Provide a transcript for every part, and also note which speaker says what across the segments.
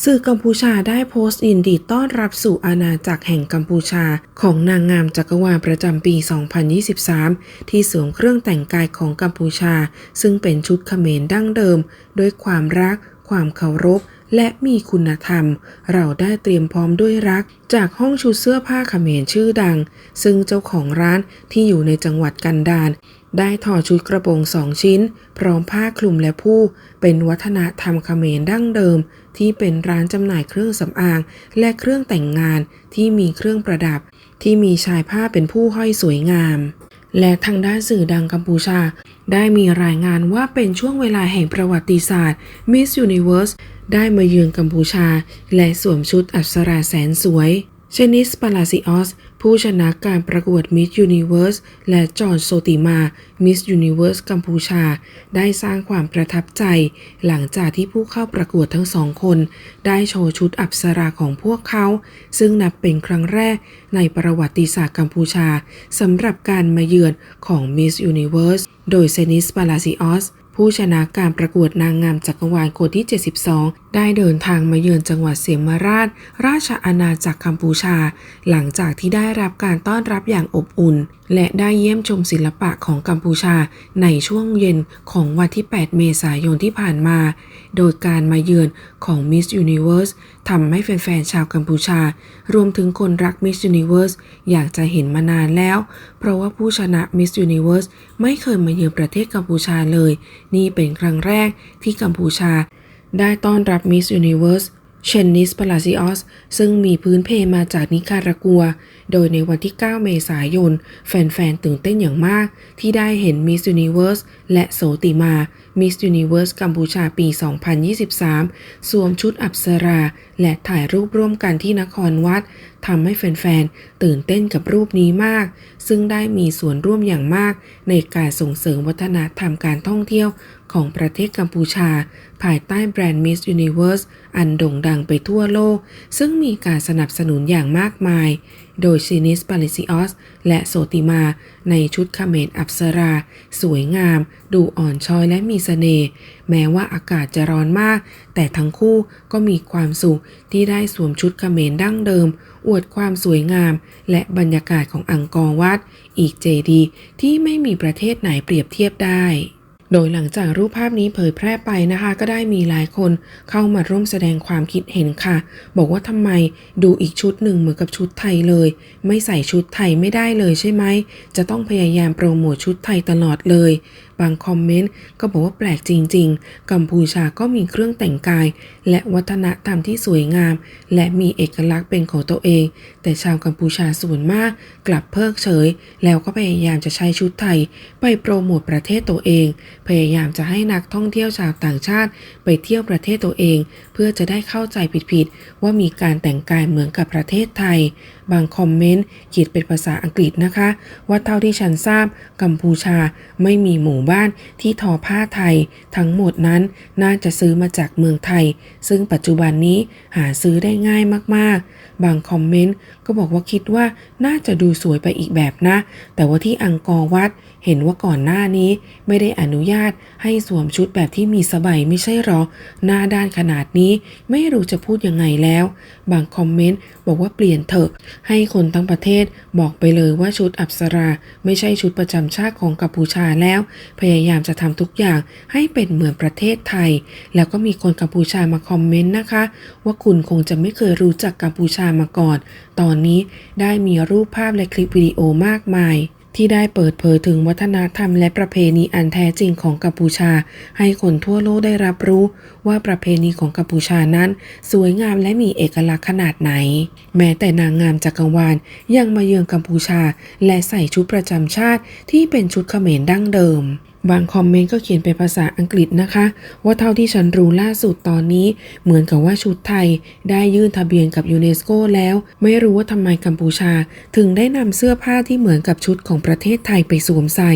Speaker 1: สื่อกัมพูชาได้โพสต์ยินดีต้อนรับสู่อาณาจักรแห่งกัมพูชา ของนางงามจักรวาลประจำปี 2023 ที่สวมเครื่องแต่งกายของกัมพูชา ซึ่งเป็นชุดเขมรดั้งเดิม ด้วยความรัก ความเคารพ และมีคุณธรรม เราได้เตรียมพร้อมด้วยรัก จากห้องชุดเสื้อผ้าเขมรชื่อดัง ซึ่งเจ้าของร้านที่อยู่ในจังหวัดกันดาร ได้ถอดชุดกระโปรงสองชิ้น พร้อมผ้าคลุมและผู้ เป็นวัฒนธรรมเขมรดั้งเดิม ที่เป็นร้านจำหน่ายเครื่องสำอาง และเครื่องแต่งงานที่มีเครื่องประดับ ที่มีชายผ้าเป็นผู้ห้อยสวยงาม และทางด้านสื่อดังกัมพูชา ได้มีรายงานว่าเป็นช่วงเวลาแห่งประวัติศาสตร์ Miss Universe ได้มาเยือนกัมพูชา และสวมชุดอัปสราแสนสวยเชนิสปาลาซิออส ผู้ชนะการประกวด Miss Universe และจอร์จโซติมา Miss Universe กัมพูชา ได้สร้างความประทับใจ หลังจากที่ผู้เข้าประกวดทั้งสองคน ได้โชว์ชุดอัปสราของพวกเขา ซึ่งนับเป็นครั้งแรกในประวัติศาสตร์กัมพูชาสำหรับการมาเยือนของ Miss Universe โดยเซนิสปาลาซิออส ผู้ชนะการประกวดนางงามจักรวาลคนที่ 72 ได้เดินทางมาเยือนจังหวัดเสียมราช ราชอาณาจักรกัมพูชา หลังจากที่ได้รับการต้อนรับอย่างอบอุ่น และได้เยี่ยมชมศิลปะของกัมพูชาในช่วงเย็นของวันที่ 8 เมษายนที่ผ่านมา โดยการมาเยือนของ Miss Universe ทำให้แฟนๆ ชาวกัมพูชา รวมถึงคนรัก Miss Universe อยากจะเห็นมานานแล้ว เพราะว่าผู้ชนะ Miss Universe ไม่เคยมาเยือนประเทศกัมพูชาเลย นี่เป็นครั้งแรกที่กัมพูชา ได้ต้อนรับมิสยูนิเวิร์สเชนนิสปาลาซิออสซึ่งมีพื้นเพมาจากนิการากัว โดยในวันที่ 9 เมษายน แฟนๆ ตื่นเต้นอย่างมาก ที่ได้เห็นมิสยูนิเวิร์สและโสติมา Miss Universe กัมพูชาปี 2023 สวมชุดอัปสรา และถ่ายรูปร่วมกันที่นครวัดทำให้แฟนๆ ตื่นเต้นกับรูปนี้มาก ซึ่งได้มีส่วนร่วมอย่างมาก ในการส่งเสริมวัฒนธรรมการท่องเที่ยวของประเทศกัมพูชา ภายใต้แบรนด์ Miss Universe อันโด่งดังไปทั่วโลก ซึ่งมีการสนับสนุนอย่างมากมาย โดยซินิสปาลิซิออส และโสติมา ในชุดคาเมนอัปสรา สวยงาม ดูอ่อนช้อยและมีสเสน่ห์แม้ว่าอากาศจะร้อนมาก แต่ทั้งคู่ก็มีความสุขที่ได้สวมชุดคาเมนดั้งเดิม อวดความสวยงาม และบรรยากาศของอังกอร์วัด อีกเจดีที่ไม่มีประเทศไหนเปรียบเทียบได้ โดยหลังจากรูปภาพนี้เผยแพร่ไปนะคะ ก็ได้มีหลายคนเข้ามาร่วมแสดงความคิดเห็นค่ะ บอกว่าทำไมดูอีกชุดหนึ่งเหมือนกับชุดไทยเลย ไม่ใส่ชุดไทยไม่ได้เลยใช่ไหม จะต้องพยายามโปรโมทชุดไทยตลอดเลย บางคอมเมนต์ก็บอกว่าแปลกจริง ๆ กัมพูชาก็มีเครื่องแต่งกาย และวัฒนธรรมที่สวยงาม และมีเอกลักษณ์เป็นของตัวเอง แต่ชาวกัมพูชาส่วนมาก กลับเพิกเฉย แล้วก็พยายามจะใช้ชุดไทย ไปโปรโมทประเทศตัวเองพยายามจะให้นักท่องเที่ยวชาวต่างชาติไปเที่ยวประเทศตัวเองเพื่อจะได้เข้าใจผิดๆ ว่ามีการแต่งกายเหมือนกับประเทศไทย บางคอมเมนต์เขียนเป็นภาษาอังกฤษนะคะ ว่าเท่าที่ฉันทราบ กัมพูชาไม่มีหมู่บ้านที่ทอผ้าไทย ทั้งหมดนั้นน่าจะซื้อมาจากเมืองไทย ซึ่งปัจจุบันนี้หาซื้อได้ง่ายมากๆ บางคอมเมนต์ก็บอกว่าคิดว่าน่าจะดูสวยไปอีกแบบนะ แต่ว่าที่อังกอร์วัดเห็นว่าก่อนหน้านี้ไม่ได้อนุญาตให้สวมชุดแบบที่มีสบายไม่ใช่หรอ หน้าด้านขนาดนี้ไม่รู้จะพูดยังไงแล้ว บางคอมเมนต์บอกว่าเปลี่ยนเถอะ ให้คนทั้งประเทศบอกไปเลยว่าชุดอัปสราไม่ใช่ชุดประจำชาติของกัมพูชาแล้ว พยายามจะทำทุกอย่างให้เป็นเหมือนประเทศไทย แล้วก็มีคนกัมพูชามาคอมเมนต์นะคะ ว่าคุณคงจะไม่เคยรู้จักกัมพูชามาก่อน ตอนนี้ได้มีรูปภาพและคลิปวิดีโอมากมาย ที่ได้เปิดเผยถึงวัฒนธรรมและประเพณีอันแท้จริงของกัมพูชา ให้คนทั่วโลกได้รับรู้ว่าประเพณีของกัมพูชานั้น สวยงามและมีเอกลักษณ์ขนาดไหน แม้แต่นางงามจักรวาลยังมาเยือนกัมพูชา และใส่ชุดประจำชาติที่เป็นชุดเขมรดั้งเดิม บางคอมเมนต์ก็เขียนเป็นภาษาอังกฤษนะคะ ว่าเท่าที่ฉันรู้ล่าสุดตอนนี้ เหมือนกับว่าชุดไทย ได้ยื่นทะเบียนกับยูเนสโกแล้ว ไม่รู้ว่าทำไมกัมพูชา ถึงได้นำเสื้อผ้าที่เหมือนกับชุดของประเทศไทยไปสวมใส่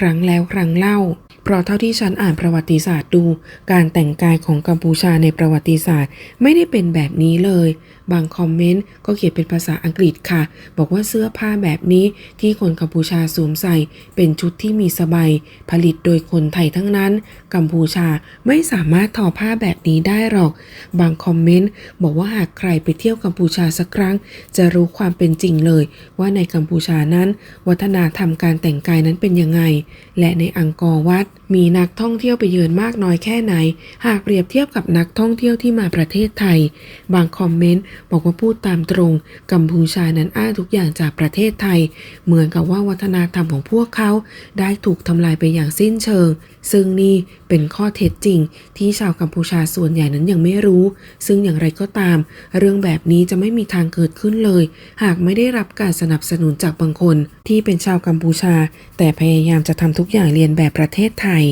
Speaker 1: ครั้งแล้วครั้งเล่า เพราะเท่าที่ฉันอ่านประวัติศาสตร์ดู การแต่งกายของกัมพูชาในประวัติศาสตร์ ไม่ได้เป็นแบบนี้เลย บางคอมเมนต์ก็เขียนเป็นภาษาอังกฤษค่ะ บอกว่าเสื้อผ้าแบบนี้ที่คนกัมพูชาสวมใส่ เป็นชุดที่มีสบายผลิตโดยคนไทยทั้งนั้น กัมพูชาไม่สามารถทอผ้าแบบนี้ได้หรอก บางคอมเมนต์บอกว่าหากใครไปเที่ยวกัมพูชาสักครั้ง จะรู้ความเป็นจริงเลย ว่าในกัมพูชานั้น วัฒนธรรมการแต่งกายนั้นเป็นยังไง และในอังกอร์วัดมีนักท่องเที่ยวไปเยือนมากน้อยแค่ไหน หากเปรียบเทียบกับนักท่องเที่ยวที่มาประเทศไทย บางคอมเมนต์บอกว่าพูดตามตรง กัมพูชานั้นอ้างทุกอย่างจากประเทศไทย เหมือนกับว่าวัฒนธรรมของพวกเขา ได้ถูกทำลายไปอย่างสิ้นเชิง ซึ่งนี่เป็นข้อเท็จจริง ที่ชาวกัมพูชาส่วนใหญ่นั้นยังไม่รู้ ซึ่งอย่างไรก็ตาม เรื่องแบบนี้จะไม่มีทางเกิดขึ้นเลย หากไม่ได้รับการสนับสนุนจากบางคน ที่เป็นชาวกัมพูชา แต่พยายามจะทำทุกอย่างเรียนแบบประเทศไทยไทย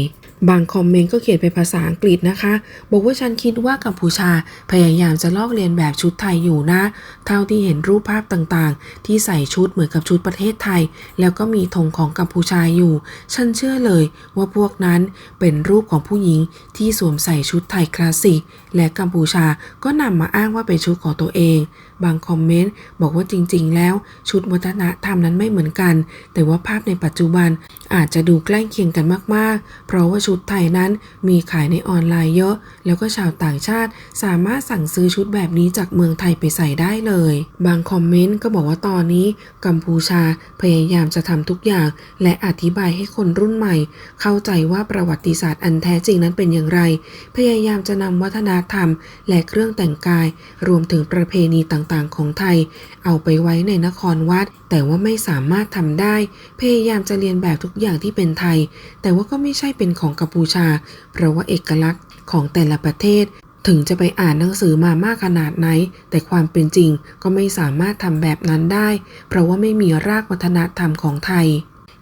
Speaker 1: บางคอมเมนต์ก็เขียนเป็นภาษาอังกฤษนะคะ บอกว่าฉันคิดว่ากัมพูชาพยายามจะลอกเลียนแบบชุดไทยอยู่นะ เท่าที่เห็นรูปภาพต่างๆ ที่ใส่ชุดเหมือนกับชุดประเทศไทย แล้วก็มีธงของกัมพูชาอยู่ ฉันเชื่อเลยว่าพวกนั้นเป็นรูปของผู้หญิงที่สวมใส่ชุดไทยคลาสสิก และกัมพูชาก็นำมาอ้างว่าเป็นชุดของตัวเอง บางคอมเมนต์บอกว่าจริง ๆ แล้วชุดวัฒนธรรมนั้นไม่เหมือนกัน แต่ว่าภาพในปัจจุบันอาจจะดูใกล้เคียงกันมากๆ เพราะว่าชุดดไทยนั้นมีขายในออนไลน์เยอะ แล้วก็ชาวต่างชาติสามารถสั่งซื้อชุดแบบนี้จากเมืองไทยไปใส่ได้เลย บางคอมเมนต์ก็บอกว่าตอนนี้ กัมพูชาพยายามจะทำทุกอย่าง และอธิบายให้คนรุ่นใหม่ เข้าใจว่าประวัติศาสตร์อันแท้จริงนั้นเป็นอย่างไร พยายามจะนำวัฒนธรรม และเครื่องแต่งกาย รวมถึงประเพณีต่างๆ ของไทย เอาไปไว้ในนครวัด แต่ว่าไม่สามารถทำได้ พยายามจะเรียนแบบทุกอย่างที่เป็นไทย แต่ว่าก็ไม่ใช่เป็นของกัมพูชา เพราะว่าเอกลักษณ์ของแต่ละประเทศ ถึงจะไปอ่านหนังสือมามากขนาดไหน แต่ความเป็นจริงก็ไม่สามารถทำแบบนั้นได้ เพราะว่าไม่มีรากวัฒนธรรมของไทย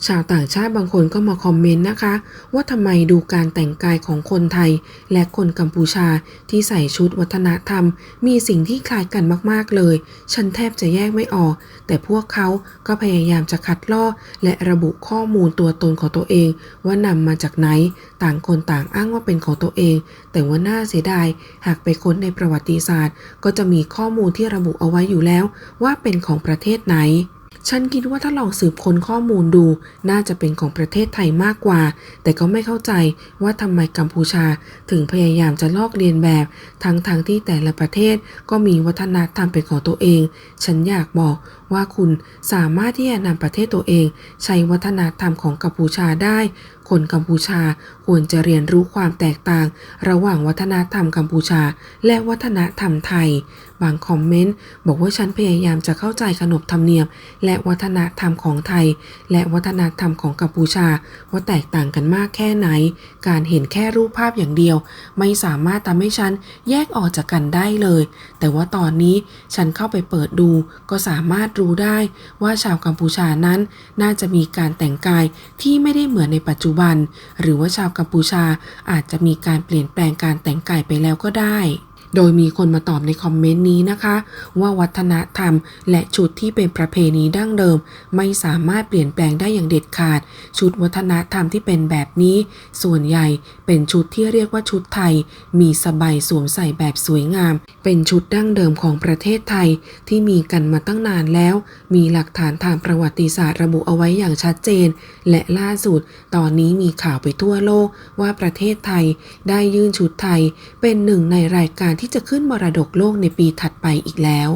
Speaker 1: ชาวต่างชาติบางคนก็มาคอมเมนต์นะคะ ว่าทำไมดูการแต่งกายของคนไทย และคนกัมพูชาที่ใส่ชุดวัฒนธรรม มีสิ่งที่คล้ายกันมากๆเลย ฉันแทบจะแยกไม่ออก แต่พวกเขาก็พยายามจะคัดลอกและระบุข้อมูลตัวตนของตัวเอง ว่านำมาจากไหน ต่างคนต่างอ้างว่าเป็นของตัวเอง แต่ว่าน่าเสียดาย หากไปค้นในประวัติศาสตร์ ก็จะมีข้อมูลที่ระบุเอาไว้อยู่แล้ว ว่าเป็นของประเทศไหน ฉันคิดว่าถ้าลองสืบค้นข้อมูลดู น่าจะเป็นของประเทศไทยมากกว่า แต่ก็ไม่เข้าใจว่าทำไมกัมพูชาถึงพยายามจะลอกเลียนแบบ ทั้งทางๆที่แต่ละประเทศก็มีวัฒนธรรมเป็นของตัวเอง ฉันอยากบอกว่าคุณสามารถที่จะนำประเทศตัวเอง ใช้วัฒนธรรมของกัมพูชาได้ คนกัมพูชาควรจะเรียนรู้ความแตกต่าง ระหว่างวัฒนธรรมกัมพูชา และวัฒนธรรมไทย บางคอมเมนต์ บอกว่าฉันพยายามจะเข้าใจขนบธรรมเนียม และวัฒนธรรมของไทย และวัฒนธรรมของกัมพูชา ว่าแตกต่างกันมากแค่ไหน การเห็นแค่รูปภาพอย่างเดียว ไม่สามารถทำให้ฉันแยกออกจากกันได้เลย แต่ว่าตอนนี้ฉันเข้าไปเปิดดู ก็สามารถรู้ได้ว่าชาวกัมพูชานั้น น่าจะมีการแต่งกายที่ไม่ได้เหมือนในปัจจุบัน หรือว่าชาวกัมพูชาอาจจะมีการเปลี่ยนแปลงการแต่งกายไปแล้วก็ได้ โดยมีคนมาตอบในคอมเมนต์นี้นะคะ ว่าวัฒนธรรม และชุดที่เป็นประเพณีดั้งเดิม ไม่สามารถเปลี่ยนแปลงได้อย่างเด็ดขาด ชุดวัฒนธรรมที่เป็นแบบนี้ ส่วนใหญ่เป็นชุดที่เรียกว่าชุดไทย มีสบายสวมใส่แบบสวยงาม เป็นชุดดั้งเดิมของประเทศไทย ที่มีกันมาตั้งนานแล้ว มีหลักฐานทางประวัติศาสตร์ระบุเอาไว้อย่างชัดเจน และล่าสุด ตอนนี้มีข่าวไปทั่วโลกว่าประเทศไทยได้ยื่นชุดไทย เป็นหนึ่งในรายการที่จะขึ้นมรดกโลกในปีถัดไปอีกแล้ว